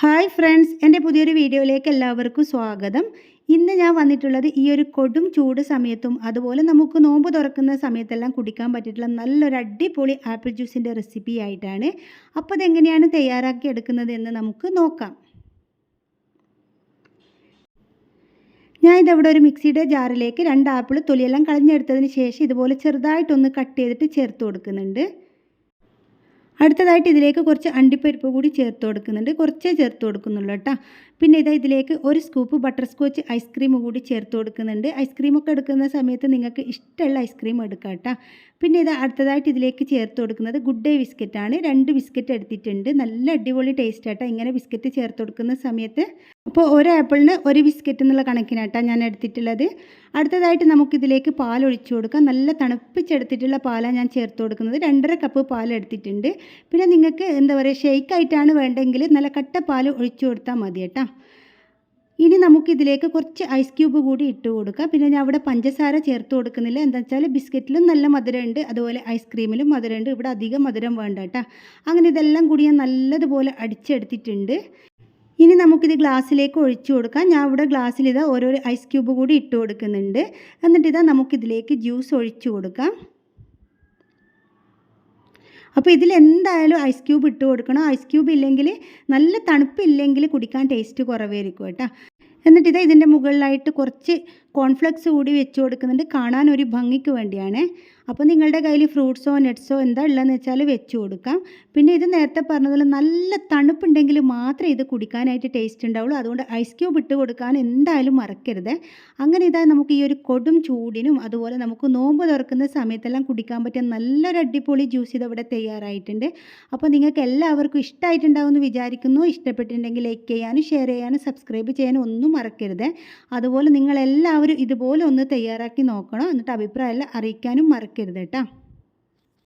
Hi friends എന്റെ പുതിയൊരു വീഡിയോയിലേക്ക് എല്ലാവർക്കും സ്വാഗതം. ഇന്ന് ഞാൻ വന്നിട്ടുള്ളത് ഈ ഒരു കൊടും ചൂട് സമയത്തും അതുപോലെ നമുക്ക് നോമ്പ് തുറക്കുന്ന സമയത്തെല്ലാം കുടിക്കാൻ പറ്റിയിട്ടുള്ള നല്ലൊരു അടിപൊളി ആപ്പിൾ ജ്യൂസിന്റെ റെസിപ്പി ആയിട്ടാണ്. അപ്പോൾ അതെങ്ങനെയാണ് തയ്യാറാക്കി എടുക്കുന്നത് എന്ന് നമുക്ക് നോക്കാം. ഞാൻ ഇതവിടെ ഒരു മിക്സിയുടെ ജാറിലേക്ക് രണ്ട് ആപ്പിൾ തൊലിയെല്ലാം കളഞ്ഞെടുത്തതിന് ശേഷം ഇതുപോലെ ചെറുതായിട്ടൊന്ന് കട്ട് ചെയ്തിട്ട് ചേർത്ത് കൊടുക്കുന്നുണ്ട്. അടുത്തതായിട്ട് ഇതിലേക്ക് കുറച്ച് അണ്ടിപ്പരിപ്പ് കൂടി ചേർത്ത് കൊടുക്കുന്നുണ്ട്. കുറച്ചേ ചേർത്ത് കൊടുക്കുന്നുള്ളൂ കേട്ടോ. പിന്നെ ഇതാ ഇതിലേക്ക് ഒരു സ്കൂപ്പ് ബട്ടർ സ്കോച്ച് ഐസ്ക്രീം കൂടി ചേർത്ത് കൊടുക്കുന്നുണ്ട്. ഐസ്ക്രീമൊക്കെ എടുക്കുന്ന സമയത്ത് നിങ്ങൾക്ക് ഇഷ്ടമുള്ള ഐസ്ക്രീം എടുക്കാം കേട്ടോ. പിന്നെ ഇത് അടുത്തതായിട്ട് ഇതിലേക്ക് ചേർത്ത് കൊടുക്കുന്നത് ഗുഡ് ഡേ ബിസ്ക്കറ്റാണ് രണ്ട് ബിസ്ക്കറ്റ് എടുത്തിട്ടുണ്ട്. നല്ല അടിപൊളി ടേസ്റ്റ് ആട്ടോ ഇങ്ങനെ ബിസ്ക്കറ്റ് ചേർത്ത് കൊടുക്കുന്ന സമയത്ത് അപ്പോൾ ഒരു ആപ്പിളിന് ഒരു ബിസ്ക്കറ്റ് എന്നുള്ള കണക്കിനാട്ടാണ് ഞാൻ എടുത്തിട്ടുള്ളത്. അടുത്തതായിട്ട് നമുക്കിതിലേക്ക് പാൽ ഒഴിച്ചു കൊടുക്കാം. നല്ല തണുപ്പിച്ചെടുത്തിട്ടുള്ള പാലാണ് ഞാൻ ചേർത്ത് കൊടുക്കുന്നത്. രണ്ടര കപ്പ് പാൽ എടുത്തിട്ടുണ്ട്. പിന്നെ നിങ്ങൾക്ക് എന്താ പറയുക ഷെയ്ക്കായിട്ടാണ് വേണ്ടെങ്കിൽ നല്ല കട്ട പാൽ ഒഴിച്ചു കൊടുത്താൽ മതി കേട്ടോ. ഇനി നമുക്കിതിലേക്ക് കുറച്ച് ഐസ് ക്യൂബ് കൂടി ഇട്ട് കൊടുക്കാം. പിന്നെ ഞാൻ അവിടെ പഞ്ചസാര ചേർത്ത് കൊടുക്കുന്നില്ല. എന്താ വെച്ചാൽ ബിസ്ക്കറ്റിലും നല്ല മധുരമുണ്ട്. അതുപോലെ ഐസ്ക്രീമിലും മധുരമുണ്ട്. ഇവിടെ അധികം മധുരം വേണ്ട കേട്ടോ. അങ്ങനെ ഇതെല്ലാം കൂടി ഞാൻ നല്ലതുപോലെ അടിച്ചെടുത്തിട്ടുണ്ട്. ഇനി നമുക്കിത് ഗ്ലാസ്സിലേക്ക് ഒഴിച്ചു കൊടുക്കാം. ഞാൻ ഇവിടെ ഗ്ലാസ്സിൽ ഇതാ ഓരോരോ ഐസ് ക്യൂബ് കൂടി ഇട്ട് കൊടുക്കുന്നുണ്ട്. എന്നിട്ട് ഇതാ നമുക്കിതിലേക്ക് ജ്യൂസ് ഒഴിച്ചു കൊടുക്കാം. അപ്പോൾ ഇതിൽ എന്തായാലും ഐസ് ക്യൂബ് ഇട്ട് കൊടുക്കണം. ഐസ് ക്യൂബ് ഇല്ലെങ്കിൽ നല്ല തണുപ്പില്ലെങ്കിൽ കുടിക്കാൻ ടേസ്റ്റ് കുറവായിരിക്കും കേട്ടോ. എന്നിട്ട് ഇതാ ഇതിന്റെ മുകളിലായിട്ട് കുറച്ച് കോൺഫ്ലെക്സ് കൂടി വെച്ച് കൊടുക്കുന്നുണ്ട്. കാണാൻ ഒരു ഭംഗിക്ക് വേണ്ടിയാണ്. അപ്പോൾ നിങ്ങളുടെ കയ്യിൽ ഫ്രൂട്ട്സോ നട്ട്സോ എന്താ ഉള്ളതെന്ന് വെച്ചാൽ വെച്ച് കൊടുക്കാം. പിന്നെ ഇത് നേരത്തെ പറഞ്ഞതുപോലെ നല്ല തണുപ്പുണ്ടെങ്കിൽ മാത്രമേ ഇത് കുടിക്കാനായിട്ട് ടേസ്റ്റ് ഉണ്ടാവുള്ളൂ. അതുകൊണ്ട് ഐസ് ക്യൂബ് ഇട്ട് കൊടുക്കാൻ എന്തായാലും മറക്കരുത്. അങ്ങനെ ഇതാ നമുക്ക് ഈ ഒരു കൊടും ചൂടിനും അതുപോലെ നമുക്ക് നോമ്പ് തുറക്കുന്ന സമയത്തെല്ലാം കുടിക്കാൻ പറ്റിയ നല്ലൊരു അടിപൊളി ജ്യൂസ് ഇതവിടെ തയ്യാറായിട്ടുണ്ട്. അപ്പോൾ നിങ്ങൾക്ക് എല്ലാവർക്കും ഇഷ്ടമായിട്ടുണ്ടാവുമെന്ന് വിചാരിക്കുന്നു. ഇഷ്ടപ്പെട്ടിട്ടുണ്ടെങ്കിൽ ലൈക്ക് ചെയ്യാനും ഷെയർ ചെയ്യാനും സബ്സ്ക്രൈബ് ചെയ്യാനും ഒന്നും മറക്കരുത്. അതുപോലെ നിങ്ങളെല്ലാവരും ഇതുപോലെ ഒന്ന് തയ്യാറാക്കി നോക്കണം എന്നിട്ട് അഭിപ്രായം അറിയിക്കാനും മറക്കരുത് കേട്ടോ.